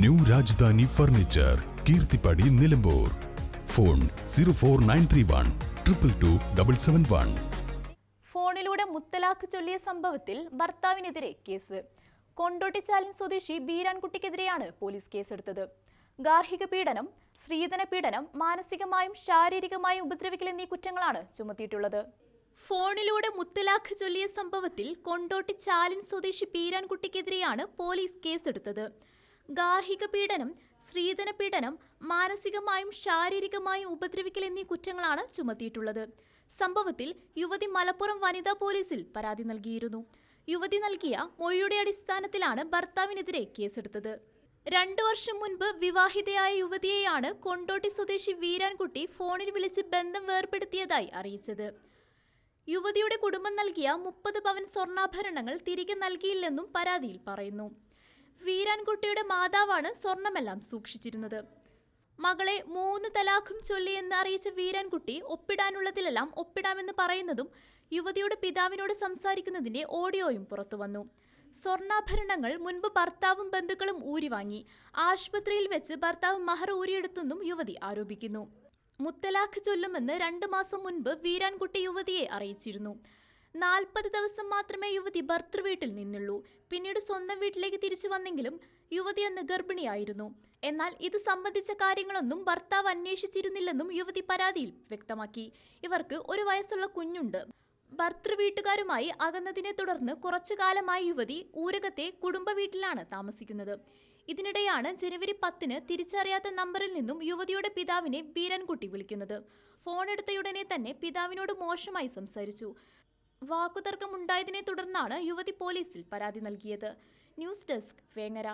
New Rajdhani furniture Keerthippadi Nilambur. Phone zero four nine three one triple two double seven one. ഫോണിലൂടെ മുത്തലാഖ് ചൊല്ലിയ സംഭവത്തിൽ ഭർത്താവിനെതിരെ case. കൊണ്ടോട്ടിച്ചാലിൻ സ്വദേശി ബീരാൻകുട്ടിക്കെതിരെയാണ് police കേസെടുത്തത്. ഗാർഹിക പീഡനം സ്ത്രീധന പീഡനം മാനസികമായും ശാരീരികമായും ഉപദ്രവിക്കൽ എന്നീ കുറ്റങ്ങളാണ് ചുമത്തിയിട്ടുള്ളത്. ഫോണിലൂടെ മുത്തലാഖ് ചൊല്ലിയ സംഭവത്തിൽ കൊണ്ടോട്ടി ചാലിൻ സ്വദേശി പീരാൻകുട്ടിക്കെതിരെയാണ് പോലീസ് കേസെടുത്തത്. ഗാർഹിക പീഡനം സ്ത്രീധന പീഡനം മാനസികമായും ശാരീരികമായും ഉപദ്രവിക്കൽ എന്നീ കുറ്റങ്ങളാണ് ചുമത്തിയിട്ടുള്ളത്. സംഭവത്തിൽ യുവതി മലപ്പുറം വനിതാ പോലീസിൽ പരാതി നൽകിയിരുന്നു. യുവതി നൽകിയ മൊഴിയുടെ അടിസ്ഥാനത്തിലാണ് ഭർത്താവിനെതിരെ കേസെടുത്തത്. രണ്ടു വർഷം മുൻപ് വിവാഹിതയായ യുവതിയെയാണ് കൊണ്ടോട്ടി സ്വദേശി വീരാൻകുട്ടി ഫോണിൽ വിളിച്ച് ബന്ധം വേർപ്പെടുത്തിയതായി അറിയിച്ചത്. യുവതിയുടെ കുടുംബം നൽകിയ മുപ്പത് പവൻ സ്വർണാഭരണങ്ങൾ തിരികെ നൽകിയില്ലെന്നും പരാതിയിൽ പറയുന്നു. വീരാൻകുട്ടിയുടെ മാതാവാണ് സ്വർണമെല്ലാം സൂക്ഷിച്ചിരുന്നത്. മകളെ മൂന്ന് തലാഖും ചൊല്ലിയെന്ന് അറിയിച്ച വീരാൻകുട്ടി ഒപ്പിടാനുള്ളതിലെല്ലാം ഒപ്പിടാമെന്ന് പറയുന്നതും യുവതിയുടെ പിതാവിനോട് സംസാരിക്കുന്നതിന്റെ ഓഡിയോയും പുറത്തുവന്നു സ്വർണാഭരണങ്ങൾ മുൻപ് ഭർത്താവും ബന്ധുക്കളും ഊരിവാങ്ങി. ആശുപത്രിയിൽ വെച്ച് ഭർത്താവ് മഹർ ഊരിയെടുത്തെന്നും യുവതി ആരോപിക്കുന്നു. മുത്തലാഖ് ചൊല്ലുമെന്ന് രണ്ടു മാസം മുൻപ് വീരാൻകുട്ടി യുവതിയെ അറിയിച്ചിരുന്നു. നാൽപ്പത് ദിവസം മാത്രമേ യുവതി ഭർത്തൃവീട്ടിൽ നിന്നുള്ളൂ. പിന്നീട് സ്വന്തം വീട്ടിലേക്ക് തിരിച്ചു വന്നെങ്കിലും യുവതി അന്ന് ഗർഭിണിയായിരുന്നു. എന്നാൽ ഇത് സംബന്ധിച്ച കാര്യങ്ങളൊന്നും ഭർത്താവ് അന്വേഷിച്ചിരുന്നില്ലെന്നും യുവതി പരാതിയിൽ വ്യക്തമാക്കി. ഇവർക്ക് ഒരു വയസ്സുള്ള കുഞ്ഞുണ്ട്. ഭർത്തൃവീട്ടുകാരുമായി അകന്നതിനെ തുടർന്ന് കുറച്ചു കാലമായി യുവതി ഊരകത്തെ കുടുംബ വീട്ടിലാണ് താമസിക്കുന്നത്. ഇതിനിടെയാണ് ജനുവരി പത്തിന് തിരിച്ചറിയാത്ത നമ്പറിൽ നിന്നും യുവതിയുടെ പിതാവിനെ വീരൻകുട്ടി വിളിക്കുന്നത്. ഫോൺ എടുത്തയുടനെ തന്നെ പിതാവിനോട് മോശമായി സംസാരിച്ചു. വാക്കുതർക്കമുണ്ടായതിനെ തുടർന്നാണ് യുവതി പോലീസിൽ പരാതി നൽകിയത്. News desk Vengara.